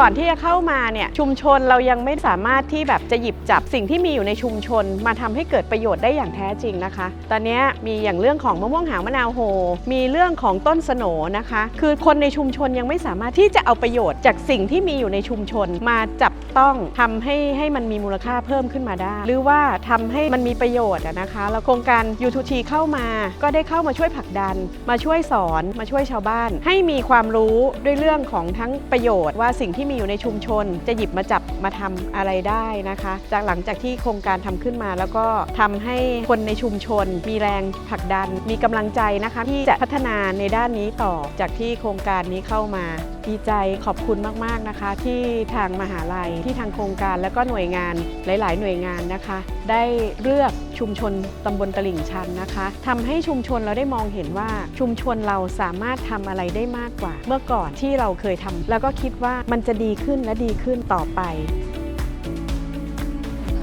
ก่อนที่จะเข้ามาเนี่ยชุมชนเรายังไม่สามารถที่แบบจะหยิบจับสิ่งที่มีอยู่ในชุมชน มาทำให้เกิดประโยชน์ได้อย่างแท้จริงนะคะ ตอนนี้มีอย่างเรื่องของมะม่วงหางมะนาวโฮ มีเรื่องของต้นสโนนะคะ คือคนในชุมชนยังไม่สามารถที่จะเอาประโยชน์จากสิ่งที่มีอยู่ในชุมชน มาจับต้องทำให้ให้มันมีมูลค่าเพิ่มขึ้นมาได้ หรือว่าทำให้มันมีประโยชน์นะคะ แล้วโครงการ U2T เข้ามา ก็ได้เข้ามาช่วยผลักดัน มาช่วยสอน มาช่วยชาวบ้าน ให้มีความรู้ด้วยเรื่องของทั้งประโยชน์ว่าสิ่งที่มีอยู่ในชุมชน จะหยิบมาจับมาทำอะไรได้นะคะ จากหลังจากที่โครงการทำขึ้นมา แล้วก็ทำให้คนในชุมชน มีแรงผลักดัน มีกำลังใจนะคะที่จะพัฒนาในด้านนี้ต่อจากที่โครงการนี้เข้ามา ดีใจขอบคุณมาก ๆ นะคะ ที่ทางมหาลัยที่ทางโครงการและก็หน่วยงานหลาย ๆ หน่วยงานนะคะ ได้เลือกชุมชนตำบลตลิ่งชันนะคะทำให้ชุมชนเราได้มองเห็นว่าชุมชนเราสามารถทำอะไรได้มากกว่า เมื่อก่อนที่เราเคยทำแล้วก็คิดว่ามันจะดีขึ้นและดีขึ้นต่อไป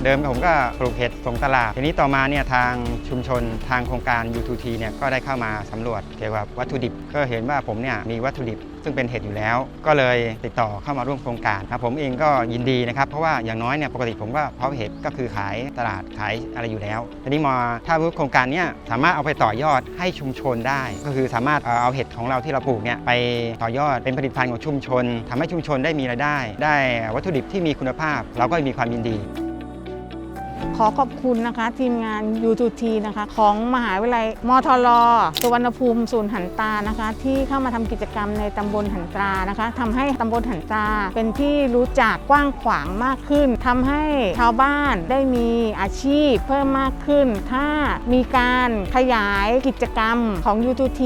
เดิมผมก็ปลูกเห็ดส่งตลาด ทีนี้ต่อมาเนี่ยทางชุมชนทางโครงการ U2T เนี่ยก็ได้เข้ามาสำรวจเกี่ยวกับวัตถุดิบ ก็เห็นว่าผมเนี่ยมีวัตถุดิบ ซึ่งเป็นเห็ดอยู่แล้ว ก็เลยติดต่อเข้ามาร่วมโครงการครับผมเองก็ยินดีนะครับ เพราะว่าอย่างน้อยเนี่ยปกติผมก็เพาะเห็ดก็คือขายตลาดขายอะไรอยู่แล้ว ทีนี้มาถ้าโครงการเนี้สามารถเอาไปต่อยอดให้ชุมชนได้ ก็คือสามารถเอาเห็ดของเราที่เราปลูกเนี่ยไปต่อยอดเป็นผลิตภัณฑ์ของชุมชนทำให้ชุมชนได้มีรายได้ ได้วัตถุดิบที่มีคุณภาพ เราก็มีความยินดี ขอขอบคุณนะคะ ทีมงาน U2T นะคะ ของมหาวิทยาลัยมทรสุวรรณภูมิศูนย์หันตานะคะ ที่เข้ามาทำกิจกรรมในตำบลหันตานะคะทำให้ตำบลหันตาเป็นที่รู้จักกว้างขวางมากขึ้นทำให้ชาวบ้านได้มีอาชีพเพิ่มมากขึ้น ถ้ามีการขยายกิจกรรมของ U2T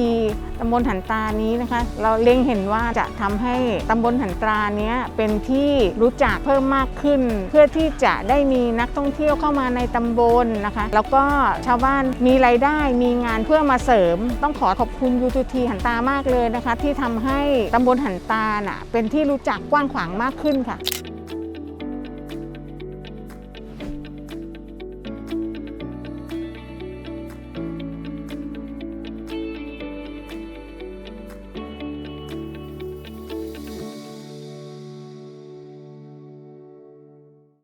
ตำบลหันตานี้นะคะ เราเล็งเห็นว่าจะทำให้ตำบลหันตานี้เป็นที่รู้จักเพิ่มมากขึ้น เพื่อที่จะได้มีนักท่องเที่ยวเข้ามาในตำบลนะคะ แล้วก็ชาวบ้านมีรายได้มีงานเพื่อมาเสริม ต้องขอขอบคุณยูทูทีหันตามากเลยนะคะ ที่ทำให้ตำบลหันตาน่ะเป็นที่รู้จักกว้างขวางมากขึ้นค่ะ